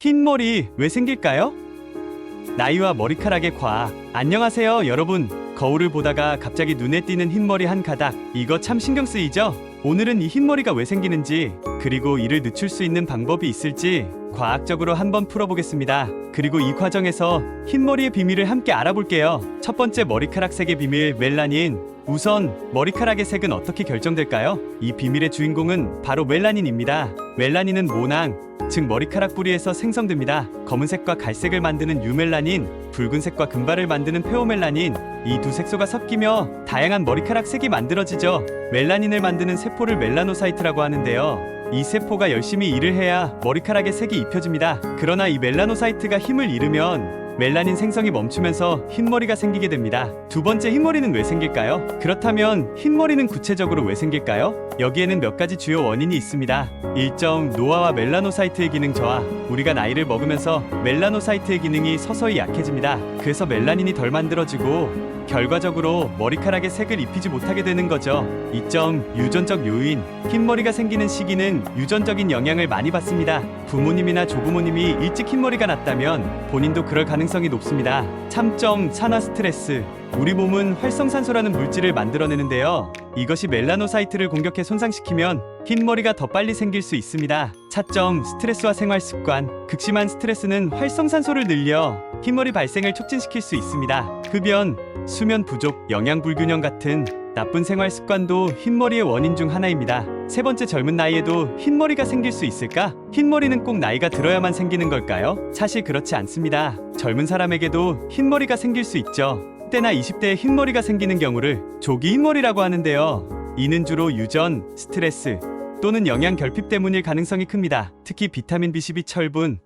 흰 머리 왜 생길까요? 나이와 머리카락의 과학. 안녕하세요, 여러분. 거울을 보다가 갑자기 눈에 띄는 흰머리 한 가닥. 이거 참 신경 쓰이죠? 오늘은 이 흰머리가 왜 생기는지, 그리고 이를 늦출 수 있는 방법이 있을지 과학적으로 한번 풀어보겠습니다. 그리고 이 과정에서 흰머리의 비밀을 함께 알아볼게요. 첫 번째 머리카락 색의 비밀, 멜라닌. 우선 머리카락의 색은 어떻게 결정될까요? 이 비밀의 주인공은 바로 멜라닌입니다. 멜라닌은 모낭, 즉 머리카락 뿌리에서 생성됩니다. 검은색과 갈색을 만드는 유멜라닌, 붉은색과 금발을 만드는 페오멜라닌, 이 두 색소가 섞이며 다양한 머리카락 색이 만들어지죠. 멜라닌을 만드는 세포를 멜라노사이트라고 하는데요. 이 세포가 열심히 일을 해야 머리카락의 색이 입혀집니다. 그러나 이 멜라노사이트가 힘을 잃으면 멜라닌 생성이 멈추면서 흰머리가 생기게 됩니다. 두 번째 흰머리는 왜 생길까요? 그렇다면 흰머리는 구체적으로 왜 생길까요? 여기에는 몇 가지 주요 원인이 있습니다. 1점 노화와 멜라노사이트의 기능 저하. 우리가 나이를 먹으면서 멜라노사이트의 기능이 서서히 약해집니다. 그래서 멜라닌이 덜 만들어지고 결과적으로 머리카락에 색을 입히지 못하게 되는 거죠. 2점 유전적 요인. 흰머리가 생기는 시기는 유전적인 영향을 많이 받습니다. 부모님이나 조부모님이 일찍 흰머리가 났다면 본인도 그럴 가능성이 높습니다. 참점 산화 스트레스. 우리 몸은 활성산소라는 물질을 만들어내는데요. 이것이 멜라노사이트를 공격해 손상시키면 흰머리가 더 빨리 생길 수 있습니다. 차점 스트레스와 생활 습관. 극심한 스트레스는 활성산소를 늘려 흰머리 발생을 촉진시킬 수 있습니다. 흡연, 수면 부족, 영양 불균형 같은 나쁜 생활 습관도 흰머리의 원인 중 하나입니다. 세 번째 젊은 나이에도 흰머리가 생길 수 있을까? 흰머리는 꼭 나이가 들어야만 생기는 걸까요? 사실 그렇지 않습니다. 젊은 사람에게도 흰머리가 생길 수 있죠. 때나 20대에 흰머리가 생기는 경우를 조기 흰머리라고 하는데요. 이는 주로 유전, 스트레스 또는 영양 결핍 때문일 가능성이 큽니다. 특히 비타민 B12 철분,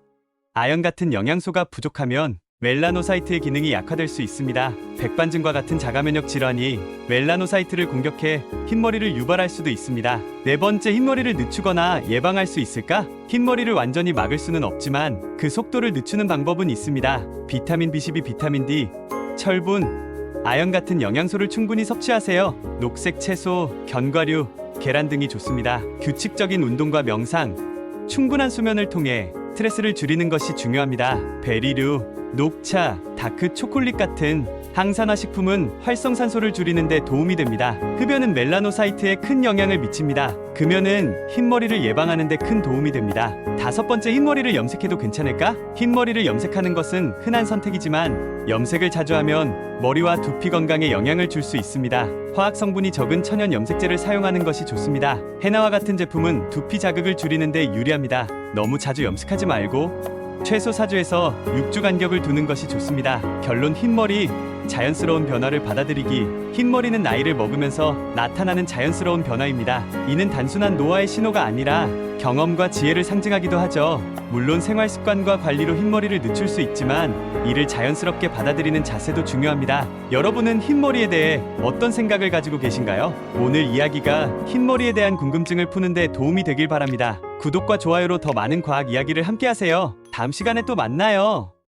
아연 같은 영양소가 부족하면 멜라노사이트의 기능이 약화될 수 있습니다. 백반증과 같은 자가면역 질환이 멜라노사이트를 공격해 흰머리를 유발할 수도 있습니다. 네 번째 흰머리를 늦추거나 예방할 수 있을까? 흰머리를 완전히 막을 수는 없지만 그 속도를 늦추는 방법은 있습니다. 비타민 B12, 비타민 D, 철분, 아연 같은 영양소를 충분히 섭취하세요. 녹색 채소, 견과류, 계란 등이 좋습니다. 규칙적인 운동과 명상, 충분한 수면을 통해 스트레스를 줄이는 것이 중요합니다. 베리류, 녹차, 다크 초콜릿 같은 항산화 식품은 활성산소를 줄이는 데 도움이 됩니다. 흡연은 멜라노사이트에 큰 영향을 미칩니다. 금연은 흰머리를 예방하는 데 큰 도움이 됩니다. 다섯 번째 흰머리를 염색해도 괜찮을까? 흰머리를 염색하는 것은 흔한 선택이지만 염색을 자주 하면 머리와 두피 건강에 영향을 줄 수 있습니다. 화학 성분이 적은 천연 염색제를 사용하는 것이 좋습니다. 헤나와 같은 제품은 두피 자극을 줄이는 데 유리합니다. 너무 자주 염색하지 말고 최소 4주에서 6주 간격을 두는 것이 좋습니다. 결론 흰머리 자연스러운 변화를 받아들이기 흰머리는 나이를 먹으면서 나타나는 자연스러운 변화입니다. 이는 단순한 노화의 신호가 아니라 경험과 지혜를 상징하기도 하죠. 물론 생활 습관과 관리로 흰머리를 늦출 수 있지만 이를 자연스럽게 받아들이는 자세도 중요합니다. 여러분은 흰머리에 대해 어떤 생각을 가지고 계신가요? 오늘 이야기가 흰머리에 대한 궁금증을 푸는데 도움이 되길 바랍니다. 구독과 좋아요로 더 많은 과학 이야기를 함께 하세요. 다음 시간에 또 만나요.